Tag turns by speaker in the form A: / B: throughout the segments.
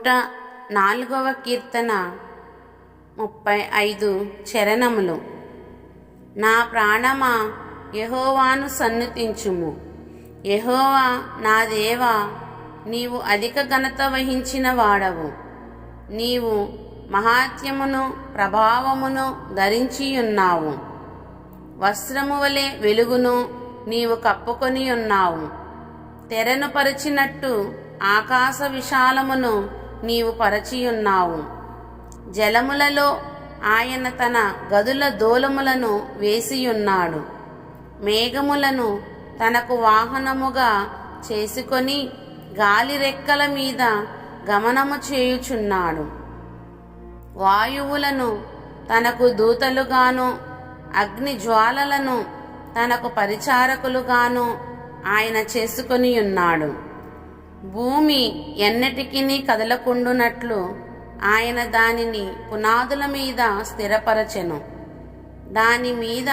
A: నూట నాలుగవ కీర్తన ముప్పై ఐదు చరణములు. నా ప్రాణమా యహోవాను సన్నుతించుము. యహోవా నా దేవా నీవు అధిక ఘనత వహించిన వాడవు. నీవు మహాత్యమును ప్రభావమును ధరించియున్నావు. వస్త్రము వలె వెలుగును నీవు కప్పుకొని ఉన్నావు తెరను పరిచినట్టు ఆకాశ విశాలమును నీవు పరచియున్నావు. జలములలో ఆయన తన గదుల దూలములను వేసియున్నాడు. మేఘములను తనకు వాహనముగా చేసుకొని గాలి రెక్కల మీద గమనము చేయుచున్నాడు. వాయువులను తనకు దూతలుగాను అగ్ని జ్వాలలను తనకు పరిచారకులుగాను ఆయన చేసుకొని ఉన్నాడు భూమి ఎన్నటికిని కదలకుండునట్లు ఆయన దానిని పునాదుల మీద స్థిరపరచెను. దాని మీద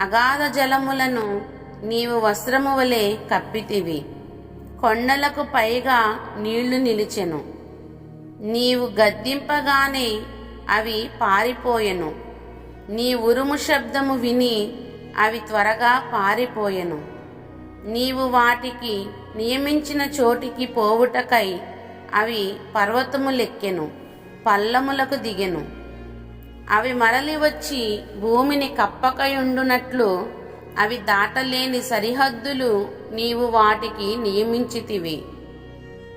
A: అగాధ జలములను నీవు వస్త్రము వలె కప్పితివి. కొండలకు పైగా నీళ్ళు నిలిచెను. నీవు గద్దింపగానే అవి పారిపోయెను. నీ ఉరుము శబ్దము విని అవి త్వరగా పారిపోయెను. నీవు వాటికి నియమించిన చోటికి పోవుటకై అవి పర్వతములెక్కెను పల్లములకు దిగెను. అవి మరలి వచ్చి భూమిని కప్పకయుండునట్లు అవి దాటలేని సరిహద్దులు నీవు వాటికి నియమించితివి.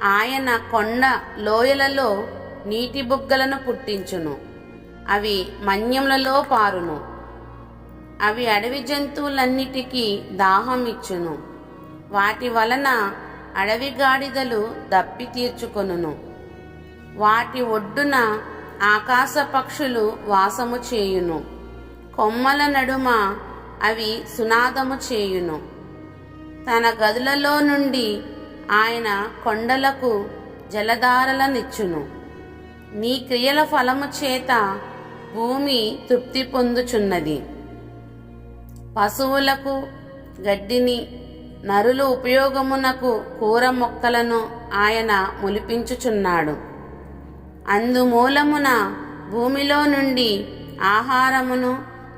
A: ఆయన కొండ లోయలలో నీటి బుగ్గలను పుట్టించును అవి మన్యములలో పారును. అవి అడవి జంతువులన్నిటికీ దాహం ఇచ్చును వాటి వలన అడవి గాడిదలు దప్పి తీర్చుకొనును. వాటి ఒడ్డున ఆకాశ పక్షులు వాసము చేయును. కొమ్మల నడుమ అవి సునాదము చేయును. తన గదులలో నుండి ఆయన కొండలకు జలధారలనిచ్చును. నీ క్రియల ఫలము చేత భూమి తృప్తి పొందుచున్నది. పశువులకు గడ్డిని నరులు ఉపయోగమునకు కూర మొక్కలను ఆయన మొలిపించుచున్నాడు. అందుమూలమున భూమిలో నుండి ఆహారమును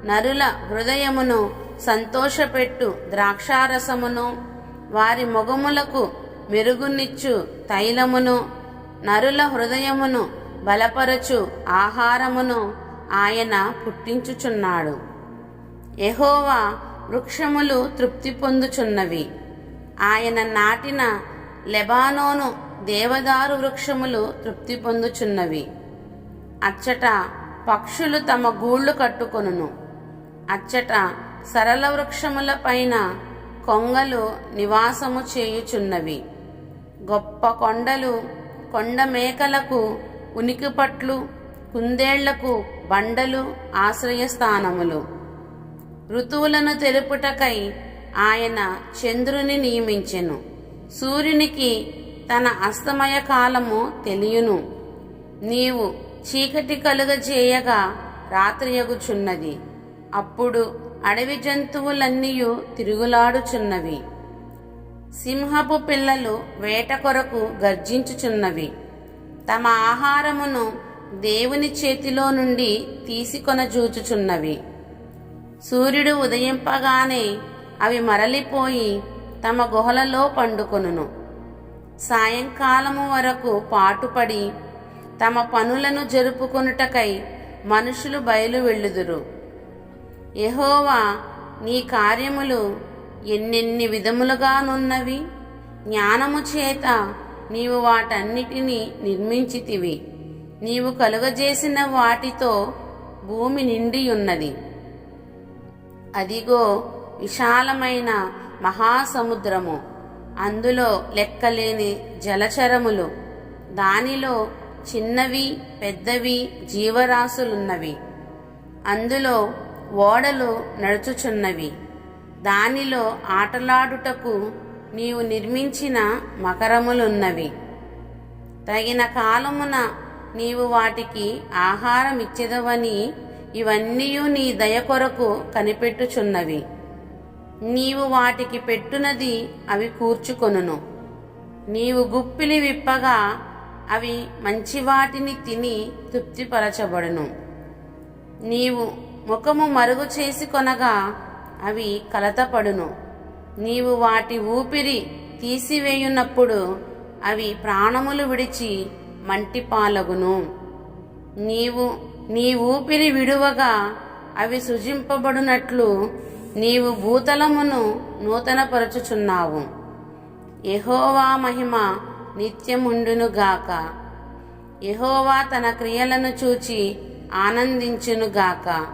A: నరుల హృదయమును సంతోషపెట్టు ద్రాక్షారసమును వారి మొగములకు మెరుగునిచ్చు తైలమును నరుల హృదయమును బలపరచు ఆహారమును ఆయన పుట్టించుచున్నాడు. ఎహోవా వృక్షములు తృప్తి పొందుచున్నవి. ఆయన నాటిన లెబానోను దేవదారు వృక్షములు తృప్తి పొందుచున్నవి. అచ్చట పక్షులు తమ గూళ్ళు కట్టుకొనును. అచ్చట సరళ వృక్షముల పైన కొంగలు నివాసము చేయుచున్నవి. గొప్ప కొండలు కొండ మేకలకు ఉనికిపట్లు కుందేళ్ళకు బండలు ఆశ్రయస్థానములు. ఋతువులను తెలుపుటకై ఆయన చంద్రుని నియమించెను. సూర్యునికి తన అస్తమయ కాలము తెలియను. నీవు చీకటి కలుగజేయగా రాత్రియగుచున్నది అప్పుడు అడవి జంతువులన్నీయు తిరుగులాడుచున్నవి. సింహపు పిల్లలు వేట కొరకు గర్జించుచున్నవి. తమ ఆహారమును దేవుని చేతిలో నుండి తీసుకొనజూచుచున్నవి. సూర్యుడు ఉదయింపగానే అవి మరలిపోయి తమ గుహలలో పండుకొనును. సాయంకాలము వరకు పాటుపడి తమ పనులను జరుపుకొనుటకై మనుషులు బయలు వెళ్ళుదురు ఎహోవా నీ కార్యములు ఎన్నెన్ని విధములుగానున్నవి? జ్ఞానము చేత నీవు వాటన్నిటినీ నిర్మించితివి. నీవు కలుగజేసిన వాటితో భూమి నిండి ఉన్నది అదిగో విశాలమైన మహాసముద్రము. అందులో లెక్కలేని జలచరములు. దానిలో చిన్నవి పెద్దవి జీవరాశులున్నవి. అందులో ఓడలు నడుచుచున్నవి. దానిలో ఆటలాడుటకు నీవు నిర్మించిన మకరములున్నవి. తగిన కాలమున నీవు వాటికి ఆహారం ఇచ్చెదవని ఇవన్నీ నీ దయ కొరకు కనిపెట్టుచున్నవి. నీవు వాటికి పెట్టునది అవి కూర్చుకొనును. నీవు గుప్పిలి విప్పగా అవి మంచి వాటిని తిని తృప్తిపరచబడును. నీవు ముఖము మరుగు చేసి కొనగా అవి కలతపడును. నీవు వాటి ఊపిరి తీసివేయున్నప్పుడు అవి ప్రాణములు విడిచి మంటిపాలగును. నీవు నీ ఊపిరి విడువగా అవి సృజింపబడినట్లు నీవు భూతలమును నూతనపరచుచున్నావు. యహోవా మహిమ నిత్యముండునుగాక. యహోవా తన క్రియలను చూచి ఆనందించునుగాక.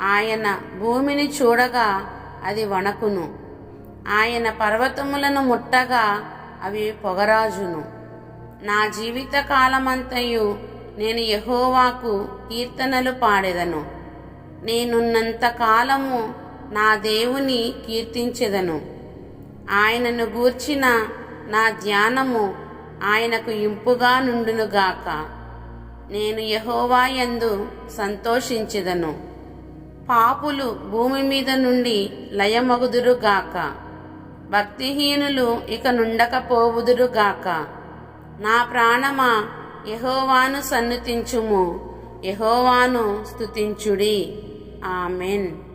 A: ఆయన భూమిని చూడగా అది వణకును. ఆయన పర్వతములను ముట్టగా అవి పొగరాజును. నా జీవిత కాలమంతయు నేను యహోవాకు కీర్తనలు పాడెదను. నేనున్నంత కాలము నా దేవుని కీర్తించెదను. ఆయనను గూర్చిన నా ధ్యానము ఆయనకు ఇంపుగా నుండునుగాక. నేను యెహోవా ఎందు సంతోషించెదను. పాపులు భూమి మీద నుండి లయమగుదురుగాక. భక్తిహీనులు ఇక నుండకపోవుదురుగాక. నా ప్రాణమా యహోవాను సన్నుతించుము. యహోవాను స్తుతించుడి. ఆమెన్.